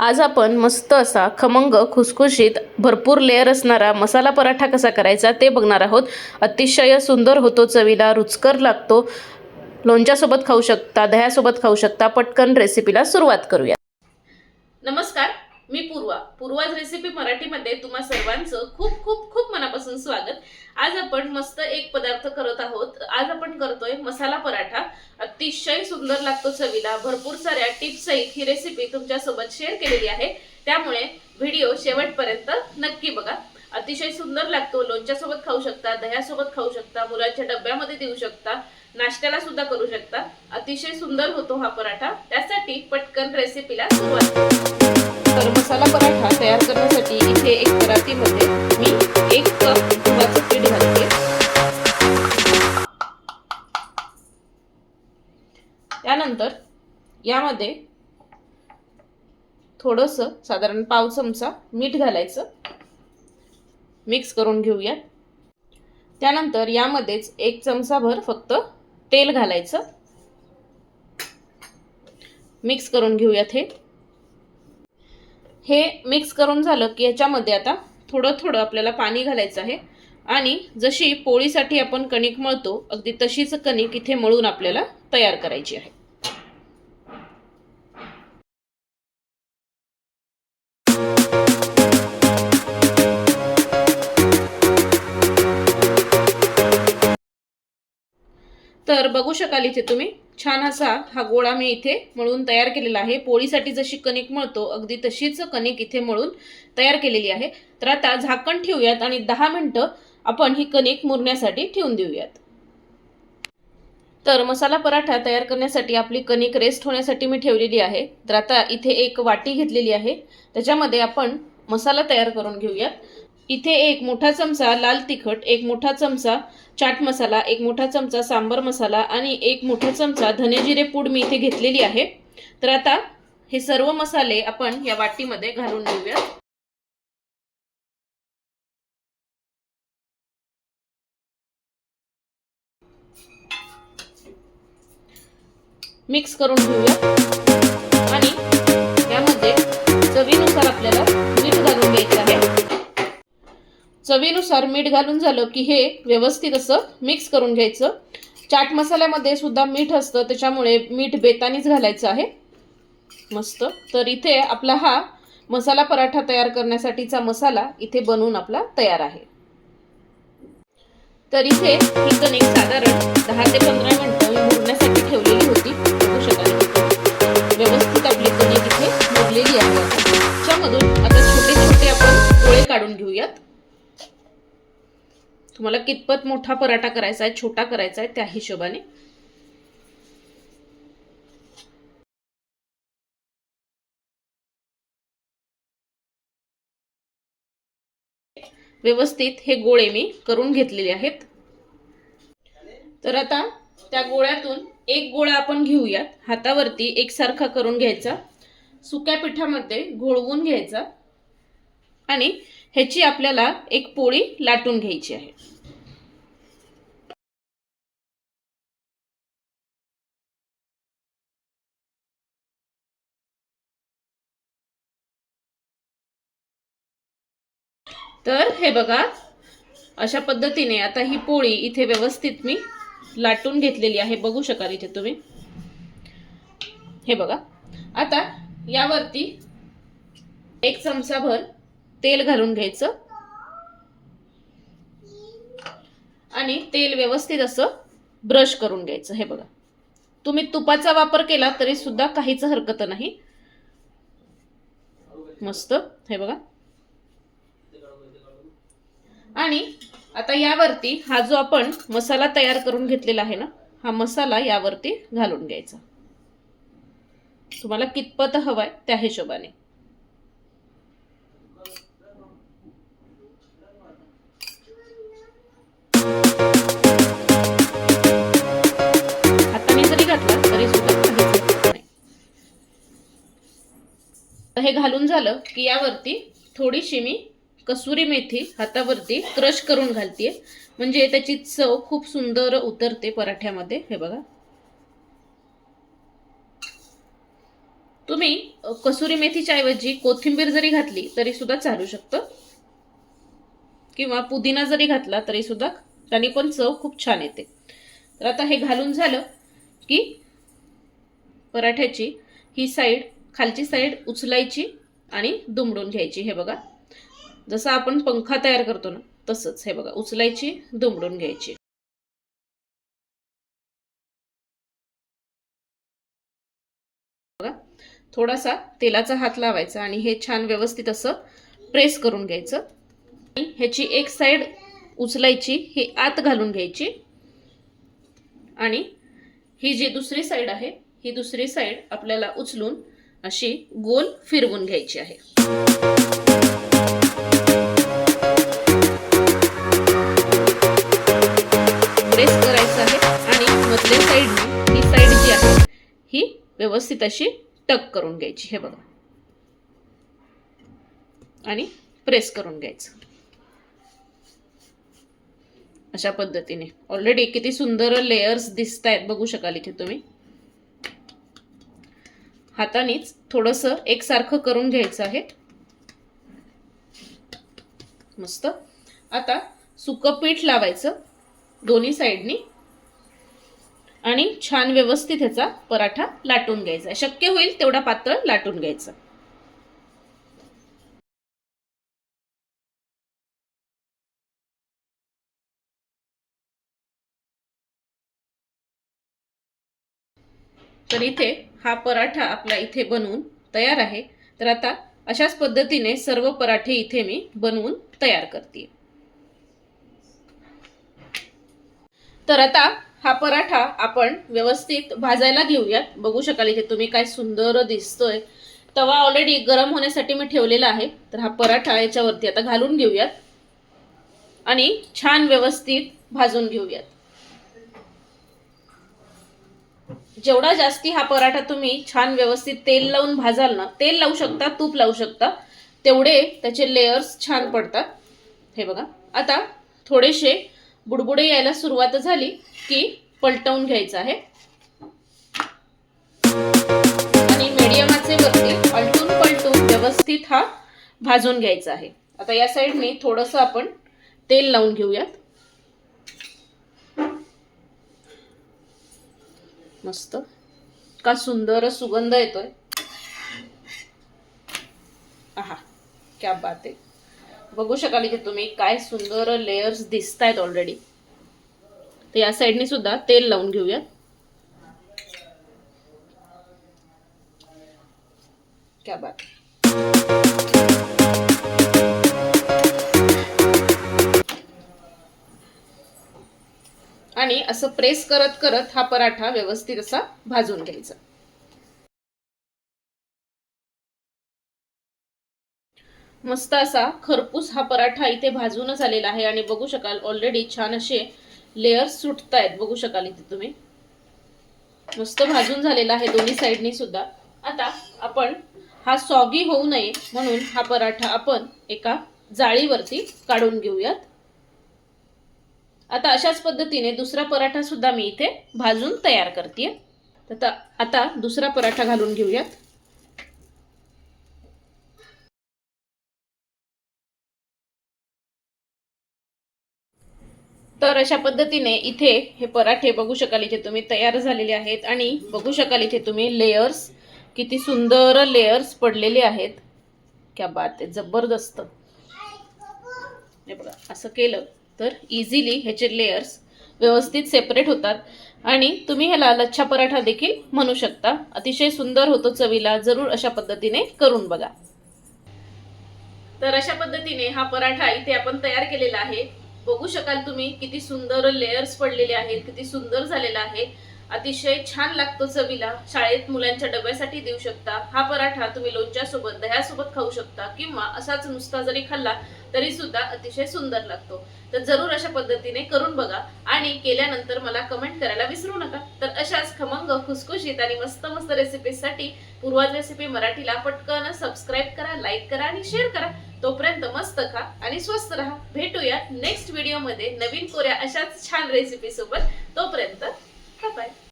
आज आपण मस्त असा खमंग खुसखुशीत भरपूर लेअर असणारा मसाला पराठा कसा करायचा ते बघणार आहोत. अतिशय सुंदर होतो चवीला रुचकर लागतो. लोणच्यासोबत खाऊ शकता दह्यासोबत खाऊ शकता. पटकन रेसिपीला सुरुवात करूया. नमस्कार. मी पूर्वा. पूर्वाज रेसिपी मराठीमध्ये तुम्हा सर्वांचं खूप खूप खूप मनापासून स्वागत. आज आपण मस्त एक पदार्थ करत आहोत. आज आपण करतोय मसाला पराठा. अतिशय सुंदर लागतो चवीला. भरपूर साऱ्या टिप्स सहित ही रेसिपी तुमच्यासोबत शेअर केलेली आहे. त्यामुळे व्हिडिओ शेवटपर्यंत नक्की बघा. अतिशय सुंदर लागतो. लोणच्यासोबत खाऊ शकता दह्यासोबत खाऊ शकता मुलांच्या डब्यामध्ये देऊ शकता नाश्त्याला सुद्धा करू शकता. अतिशय सुंदर होतो हा पराठा. त्यासाठी पटकन रेसिपीला सुरुवात तर मसाला पराठा तयार करण्यासाठी इथे एक परातीमध्ये मी एक कप गव्हाचं पीठ घालते. त्यानंतर यामध्ये थोडंसं साधारण पाव चमचा मीठ घालायचं. मिक्स करून घेऊया त्यानंतर यामध्येच एक चमचाभर फक्त तेल घालायचं. मिक्स करून घेऊयात हे. हे मिक्स करून झालं की याच्यामध्ये आता थोडं थोडं आपल्याला पाणी घालायचं आहे. आणि जशी पोळीसाठी आपण कणिक मळतो अगदी तशीच कणिक इथे मळून आपल्याला तयार करायची आहे. तर बघू शकाल इथे तुम्ही. छान असा हा गोळा मी इथे मळून तयार केलेला आहे. पोळीसाठी जशी कणिक मळतो अगदी तशीच कणिक इथे मळून तयार केलेली आहे. तर आता झाकण ठेवूयात आणि दहा मिनटं आपण ही कणिक मुरण्यासाठी ठेवून देऊयात. तर मसाला पराठा तयार करण्यासाठी आपली कणिक रेस्ट होण्यासाठी मी ठेवलेली आहे. तर आता इथे एक वाटी घेतलेली आहे. त्याच्यामध्ये आपण मसाला तयार करून घेऊयात. इथे एक मोठा चमचा लाल तिखट एक मोठा चमचा चाट मसाला एक मोठा चमचा सांबर मसाला आणि एक मोठा चमचा धनेजिरे पूड मी इथे घेतलेली आहे. तर आता हे सर्व मसाले आपण या वाटीमध्ये घालून घेऊया मिक्स करून घेऊया चवीनुसार मीठ घालून झालं की हे व्यवस्थित असं मिक्स करून घ्यायचं. चाट मसाल्यामध्ये सुद्धा मीठ असतं त्याच्यामुळे मीठ बेतानीच घालायचं आहे. मस्त. तर इथे आपला हा मसाला पराठा तयार करण्यासाठीचा मसाला इथे बनवून आपला तयार आहे. तर इथे ही कणिक साधारण दहा ते पंधरा मिनटं मोडण्यासाठी ठेवलेली होती. बघू शकाल व्यवस्थित आपली कणिक इथे मोडलेली आहे. त्याच्यामधून आता छोटे छोटे आपण गोळे काढून घेऊयात. तुम्हाला कितपत मोठा पराठा करायचा आहे छोटा करायचा आहे त्या हिशोबाने. व्यवस्थित हे गोळे मी करून घेतलेले आहेत. तर आता त्या गोळ्यातून एक गोळा आपण घेऊयात. हातावरती एकसारखा करून घ्यायचा. सुक्या पिठामध्ये घोळवून घ्यायचा. आणि ह्याची आपल्याला एक पोळी लाटून घ्यायची आहे. तर हे बघा अशा पद्धतीने आता ही पोळी इथे व्यवस्थित मी लाटून घेतलेली आहे. बघू शकाल इथे तुम्ही. हे बघा. आता यावरती एक चमचाभर तेल घालून घ्यायचं. आणि तेल व्यवस्थित असं ब्रश करून घ्यायचं. हे बघा. तुम्ही तुपाचा वापर केला तरी सुद्धा काहीच हरकत नाही. मस्त. हे बघा. आणि आता यावरती हा जो आपण मसाला तयार करून घेतलेला आहे ना हा मसाला यावरती घालून घ्यायचा. तुम्हाला कितपत हवाय त्या हिशोबाने. तर हे घालून झालं की यावरती थोडीशी मी कसुरी मेथी हातावरती क्रश करून घालते म्हणजे त्याची चव खूप सुंदर उतरते पराठ्यामध्ये. हे बघा. तुम्ही कसुरी मेथीच्या ऐवजी कोथिंबीर जरी घातली तरी सुद्धा चालू शकतं. किंवा पुदिना जरी घातला तरी सुद्धा त्याने पण चव खूप छान येते. तर आता हे घालून झालं की पराठ्याची ही साईड खालची साईड उचलायची आणि दुमडून घ्यायची हे बघा. जसं आपण पंखा तयार करतो ना तसंच हे बघा. उचलायची दुमडून घ्यायची. बघा. थोडासा तेलाचा हात लावायचा आणि हे छान व्यवस्थित असं प्रेस करून घ्यायचं. आणि ह्याची एक साईड उचलायची ही आत घालून घ्यायची. आणि ही जी दुसरी साईड आहे ही दुसरी साईड आपल्याला उचलून अशी गोल फिरवून घ्यायची आहे. प्रेस करायचं आहे आणि मधल्या साईडने ही साईड जी आहे ही व्यवस्थित अशी टक करून घ्यायची. हे बघा. आणि प्रेस करून घ्यायचं. अशा पद्धतीने. ऑलरेडी किती सुंदर लेयर्स दिसत आहेत बघू शकाल इथे तुम्ही. हातानेच थोडंसं एकसारखं करून घ्यायचं आहे. मस्त. आता सुकं पीठ लावायचं दोन्ही साईडनी. आणि छान व्यवस्थित ह्याचा पराठा लाटून घ्यायचा. शक्य होईल तेवढा पातळ लाटून घ्यायचा. तर इथे हा पराठा आपला इथे बनवून तयार आहे. तर आता अशाच पद्धतीने सर्व पराठे इथे मी बनवून तयार करते. तर आता हा पराठा आपण व्यवस्थित भाजायला घेऊयात. बघू शकाल इथे तुम्ही काय सुंदर दिसतोय. तवा ऑलरेडी गरम होण्यासाठी मी ठेवलेला आहे. तर हा पराठा याच्यावरती आता घालून घेऊयात. आणि छान व्यवस्थित भाजून घेऊयात. जेवढा जास्ती हा पराठा तुम्ही छान व्यवस्थित तेल लावून भाजाल ना तेल लावू शकता तूप लावू शकता तेवढे त्याचे लेयर्स छान पडतात. हे बघा. आता थोडेसे बुडबुडे यायला सुरुवात झाली की पलटवून घ्यायचं आहे. आणि मीडियमाचे वरती पलटून पलटून व्यवस्थित हा भाजून घ्यायचा आहे. आता या साईडने थोडंसं आपण तेल लावून घेऊयात. मस्त. का सुंदर सुगंध येतोय. आहा क्या बात आहे. बघू शकाल इथे तुम्ही काय सुंदर लेयर्स दिसत आहेत ऑलरेडी तर या साईडने सुद्धा तेल लावून घेऊयात. क्या बात ठिकाणी असं प्रेस करत करत हा पराठा व्यवस्थित असा भाजून घ्यायचा. मस्त असा खरपूस हा पराठा इथे भाजूनच आलेला आहे आणि बघू शकाल ऑलरेडी छान असे लेअर सुटत आहेत बघू शकाल इथे तुम्ही. मस्त भाजून झालेला आहे दोन्ही साईडनी सुद्धा. आता आपण हा सॉगी होऊ नये म्हणून हा पराठा आपण एका जाळीवरती काढून घेऊयात. आता अशाच पद्धतीने दुसरा पराठा सुद्धा मी इथे भाजून तयार करते आता आता दुसरा पराठा घालून घेऊयात. तर अशा पद्धतीने इथे हे पराठे बघू शकाल इथे तुम्ही तयार झालेले आहेत आणि बघू शकाल इथे तुम्ही लेयर्स किती सुंदर लेयर्स पडलेले आहेत. क्या बात आहे जबरदस्त. हे बघा असं केलं. तर इझिली ह्याचे लेयर्स व्यवस्थित सेपरेट होतात. आणि तुम्ही ह्याला लच्छा पराठा देखील म्हणू शकता. अतिशय सुंदर होतो चवीला. जरूर अशा पद्धतीने करून बघा. तर अशा पद्धतीने हा पराठा इथे आपण तयार केलेला आहे. बघू शकाल तुम्ही किती सुंदर लेयर्स पडलेले आहेत किती सुंदर झालेला आहे. अतिशय छान लागतो चवीला. शाळेत मुलांच्या डब्यासाठी देऊ शकता. हा पराठा तुम्ही लोणच्यासोबत दह्यासोबत खाऊ शकता किंवा असाच नुसता जरी खाल्ला तरी सुद्धा अतिशय सुंदर लागतो. तर जरूर अशा पद्धतीने करून बघा आणि केल्यानंतर मला कमेंट करायला विसरू नका. तर अशाच खमंग खुसखुशीत आणि मस्त मस्त रेसिपीसाठी पूर्वाज रेसिपी मराठीला पटकन सबस्क्राईब करा लाईक करा आणि शेअर करा. तोपर्यंत मस्त खा आणि स्वस्त राहा. भेटूया नेक्स्ट व्हिडिओमध्ये नवीन कोऱ्या अशाच छान रेसिपी सोबत. तोपर्यंत Bye-bye.